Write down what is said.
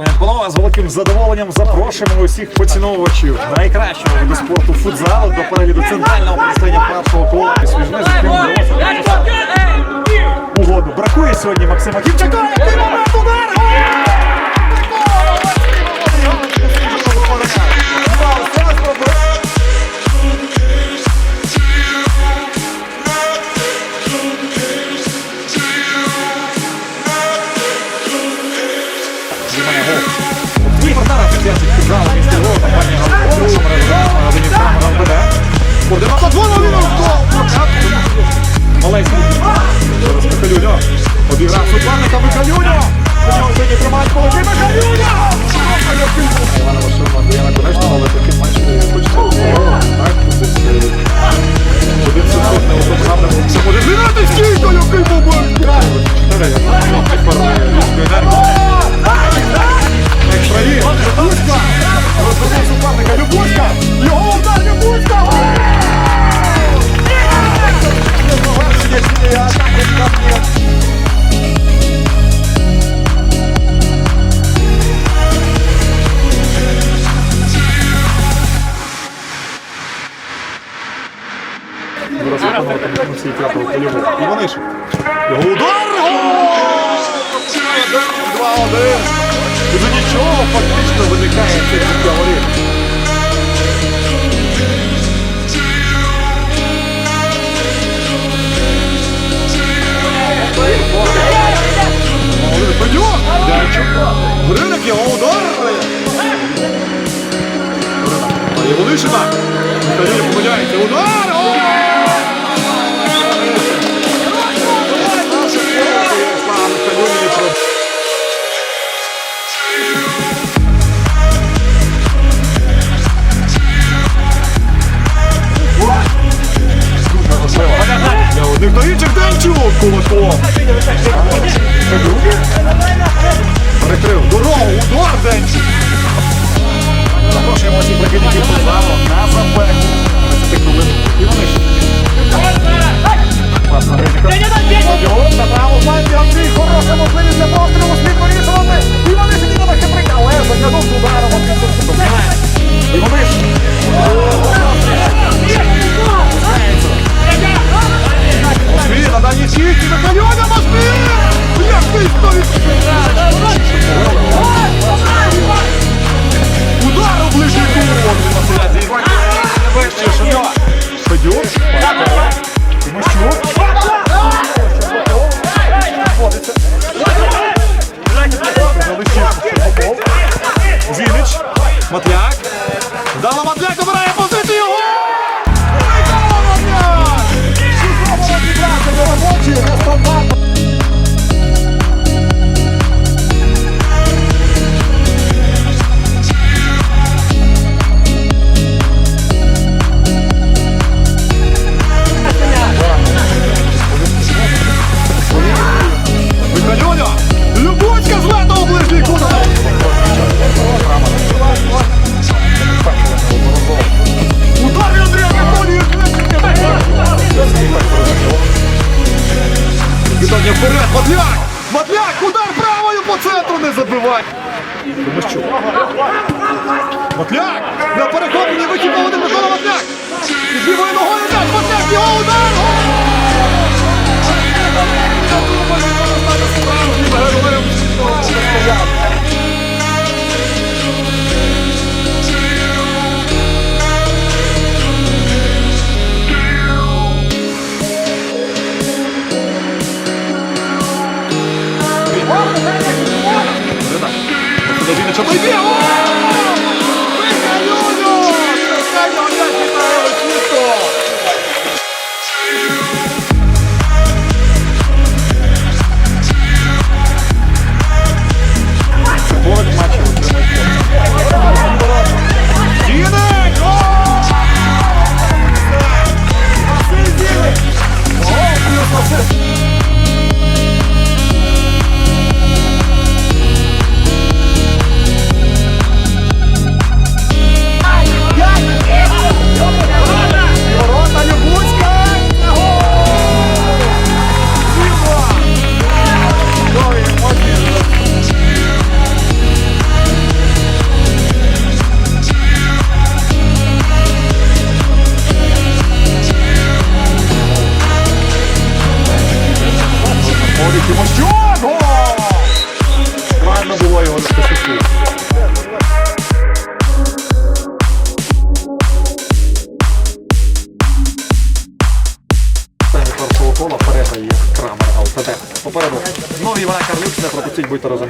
Пане Панове, з великим задоволенням запрошуємо усіх поціновувачів найкращого виду спорту футзалу до перегляду центрального представлення першого кола. Свіжне з яким угоду. Бракує сьогодні Максима Ківчака. Координатор дзвону він Малецький. Зараз Михайлюньо. Обіграв суперника Михайлюньо. У нього сьогодні тримають кулаки Михайлюньо! Івана Васильова дає на конечного, але такий матч е, хочеться обговорювати, так? Тут десь, е, Один сусід не усправдив. Це може змінити стійко, який момент! Чотири, як підформує військову енергію. Розвернув суперника. Любуська! Його Любуська! Іванишин. Його удар! 2-1. І до нічого фактично виникає це життя воріт. Молодець, Бадьо! Дячук. Гриник, його удар! Гриник. А Єволишина. Михайло помиляється. Удар! Гол! До інших Демчук кулаком. Dalamadına забивай! Тимощук. Матляк! На перехопленні вихід на один Микола Матляк! Лівою ногою так! Матляк! Його удар! Foi meu! Тимощук! Гол! Ладно було його. Останнє першого. Попереду Нові Івана Карлюк не пропустіть, будьте разом із